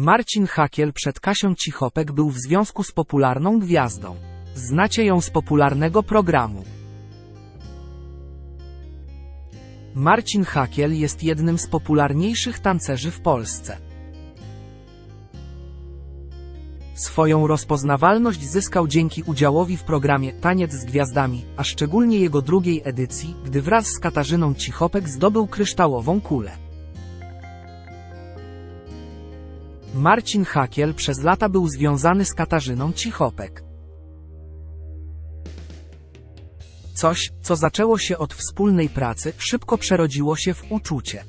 Marcin Hakiel przed Kasią Cichopek był w związku z popularną gwiazdą. Znacie ją z popularnego programu. Marcin Hakiel jest jednym z popularniejszych tancerzy w Polsce. Swoją rozpoznawalność zyskał dzięki udziałowi w programie Taniec z Gwiazdami, a szczególnie jego drugiej edycji, gdy wraz z Katarzyną Cichopek zdobył kryształową kulę. Marcin Hakiel przez lata był związany z Katarzyną Cichopek. Coś, co zaczęło się od wspólnej pracy, szybko przerodziło się w uczucie.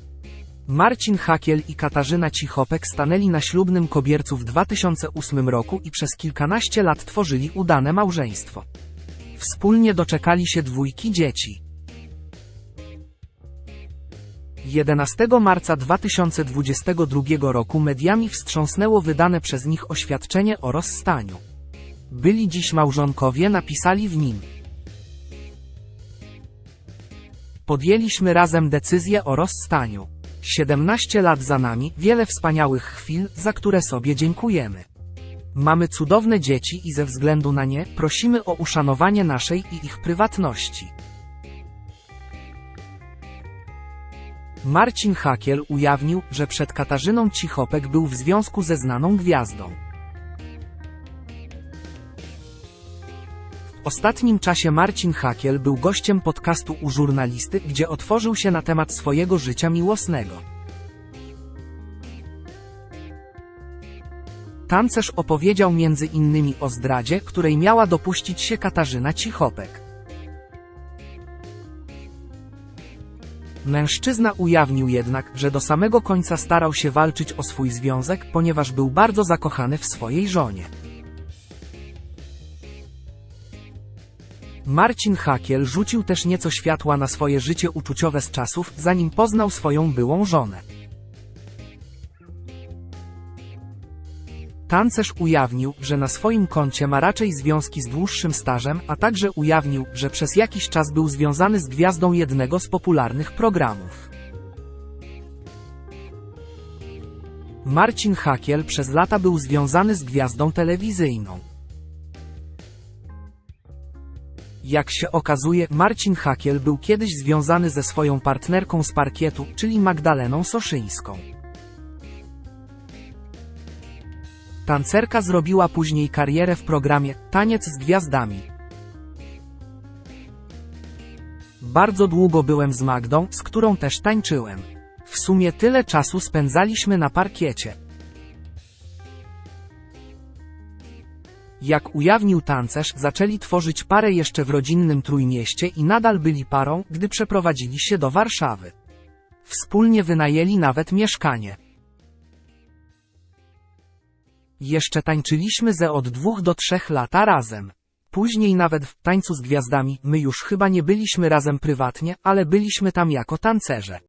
Marcin Hakiel i Katarzyna Cichopek stanęli na ślubnym kobiercu w 2008 roku i przez kilkanaście lat tworzyli udane małżeństwo. Wspólnie doczekali się dwójki dzieci. 11 marca 2022 roku mediami wstrząsnęło wydane przez nich oświadczenie o rozstaniu. Byli dziś małżonkowie napisali w nim. Podjęliśmy razem decyzję o rozstaniu. 17 lat za nami, wiele wspaniałych chwil, za które sobie dziękujemy. Mamy cudowne dzieci i ze względu na nie prosimy o uszanowanie naszej i ich prywatności. Marcin Hakiel ujawnił, że przed Katarzyną Cichopek był w związku ze znaną gwiazdą. W ostatnim czasie Marcin Hakiel był gościem podcastu u żurnalisty, gdzie otworzył się na temat swojego życia miłosnego. Tancerz opowiedział między innymi o zdradzie, której miała dopuścić się Katarzyna Cichopek. Mężczyzna ujawnił jednak, że do samego końca starał się walczyć o swój związek, ponieważ był bardzo zakochany w swojej żonie. Marcin Hakiel rzucił też nieco światła na swoje życie uczuciowe z czasów, zanim poznał swoją byłą żonę. Tancerz ujawnił, że na swoim koncie ma raczej związki z dłuższym stażem, a także ujawnił, że przez jakiś czas był związany z gwiazdą jednego z popularnych programów. Marcin Hakiel przez lata był związany z gwiazdą telewizyjną. Jak się okazuje, Marcin Hakiel był kiedyś związany ze swoją partnerką z parkietu, czyli Magdaleną Soszyńską. Tancerka zrobiła później karierę w programie Taniec z Gwiazdami. Bardzo długo byłem z Magdą, z którą też tańczyłem. W sumie tyle czasu spędzaliśmy na parkiecie. Jak ujawnił tancerz, zaczęli tworzyć parę jeszcze w rodzinnym Trójmieście i nadal byli parą, gdy przeprowadzili się do Warszawy. Wspólnie wynajęli nawet mieszkanie. Jeszcze tańczyliśmy ze od dwóch do trzech lata razem. Później nawet w tańcu z gwiazdami my już chyba nie byliśmy razem prywatnie, ale byliśmy tam jako tancerze.